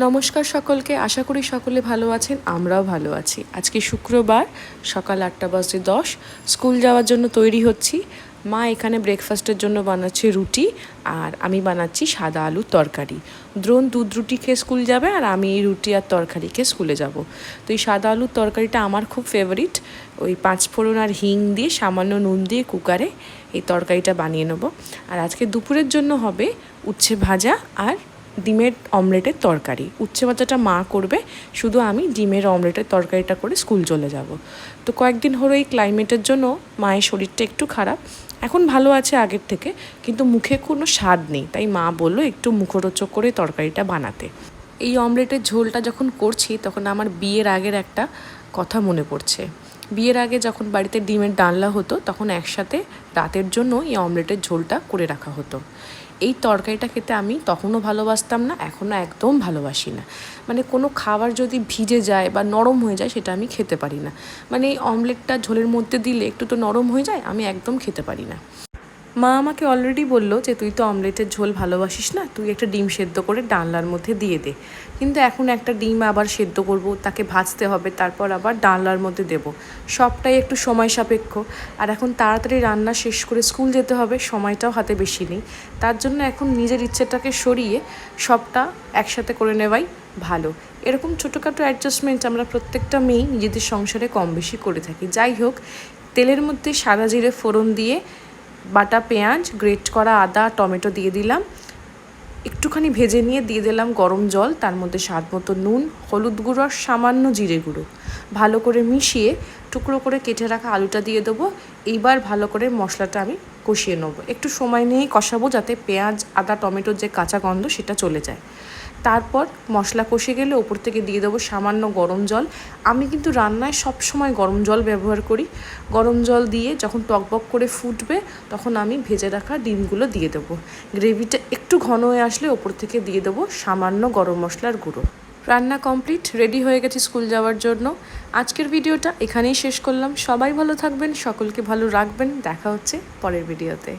নমস্কার সকলকে, আশা করি সকলে ভালো আছেন, আমরাও ভালো আছি। আজকে শুক্রবার, সকাল আটটা বাজে দশ, স্কুল যাওয়ার জন্য তৈরি হচ্ছি। মা এখানে ব্রেকফাস্টের জন্য বানাচ্ছে রুটি, আর আমি বানাচ্ছি সাদা আলুর তরকারি। দ্রোণ দুধ রুটি খেয়ে স্কুল যাবে, আর আমি এই রুটি আর তরকারি খেয়ে স্কুলে যাব। তো এই সাদা আলুর তরকারিটা আমার খুব ফেভারিট ওই পাঁচফোড়ন আর হিং দিয়ে, সামান্য নুন দিয়ে কুকারে এই তরকারিটা বানিয়ে নেব। আর আজকে দুপুরের জন্য হবে উচ্ছে ভাজা আর ডিমের অমলেটের তরকারি। উচ্ছে ভাজাটা মা করবে, শুধু আমি ডিমের অমলেটের তরকারিটা করে স্কুল চলে যাব। তো কয়েকদিন হলো এই ক্লাইমেটের জন্য মায়ের শরীরটা একটু খারাপ। এখন ভালো আছে আগের থেকে, কিন্তু মুখে কোনো স্বাদ নেই। তাই মা বলল, একটু মুখরোচক করে তরকারিটা বানাতে। এই অমলেটের ঝোলটা যখন করছি, তখন আমার বিয়ের আগের একটা কথা মনে পড়ছে। বিয়ের আগে যখন বাড়িতে ডিমের ডালনা হতো, তখন একসাথে রাতের জন্য এই অমলেটের ঝোলটা করে রাখা হতো। এই তরকারিটা খেতে আমি তখনও ভালোবাসতাম না, এখনও একদম ভালোবাসি না। মানে কোনো খাবার যদি ভিজে যায় বা নরম হয়ে যায়, সেটা আমি খেতে পারি না। মানে এই অমলেটটা ঝোলের মধ্যে দিলে একটু তো নরম হয়ে যায়, আমি একদম খেতে পারি না। মা আমাকে অলরেডি বলল যে, তুই তো অমলেটের ঝোল ভালোবাসিস না, তুই একটা ডিম সেদ্ধ করে ডালনার মধ্যে দিয়ে দে। কিন্তু এখন একটা ডিম আবার সেদ্ধ করব, তাকে ভাজতে হবে, তারপর আবার ডালনার মধ্যে দেব। সবটাই একটু সময় সাপেক্ষ। আর এখন তাড়াতাড়ি রান্না শেষ করে স্কুল যেতে হবে, সময়টাও হাতে বেশি নেই। তার জন্য এখন নিজের ইচ্ছেটাকে সরিয়ে সবটা একসাথে করে নেওয়াই ভালো। এরকম ছোটোখাটো অ্যাডজাস্টমেন্ট আমরা প্রত্যেকটা মেয়েই নিজেদের সংসারে কম বেশি করে থাকি। যাই হোক, তেলের মধ্যে সাদা জিরে ফোড়ন দিয়ে বাটা পেঁয়াজ গ্রেট করা আদা, টমেটো দিয়ে দিলাম। একটুখানি ভেজে নিয়ে দিয়ে দিলাম গরম জল, তার মধ্যে স্বাদ মতো নুন, হলুদ গুঁড়ো আর সামান্য জিরে গুঁড়ো। ভালো করে মিশিয়ে টুকরো করে কেটে রাখা আলুটা দিয়ে দেবো। এইবার ভালো করে মশলাটা আমি কষিয়ে নেব। একটু সময় নিয়েই কষাবো যাতে পেঁয়াজ, আদা টমেটোর যে কাঁচা গন্ধ সেটা চলে যায়। তারপর মশলা কষে গেলে ওপর থেকে দিয়ে দেবো সামান্য গরম জল। আমি কিন্তু রান্নায় সব সময় গরম জল ব্যবহার করি। গরম জল দিয়ে যখন টকবক করে ফুটবে তখন আমি ভেজে রাখা ডিমগুলো দিয়ে দেবো। গ্রেভিটা একটু ঘন হয়ে আসলে ওপর থেকে দিয়ে দেবো সামান্য গরম মশলার গুঁড়ো। রান্না কমপ্লিট রেডি হয়ে গেছে স্কুল যাওয়ার জন্য। আজকের ভিডিওটা এখানেই শেষ করলাম। সবাই ভালো থাকবেন, সকলকে ভালো রাখবেন। দেখা হচ্ছে পরের ভিডিওতে।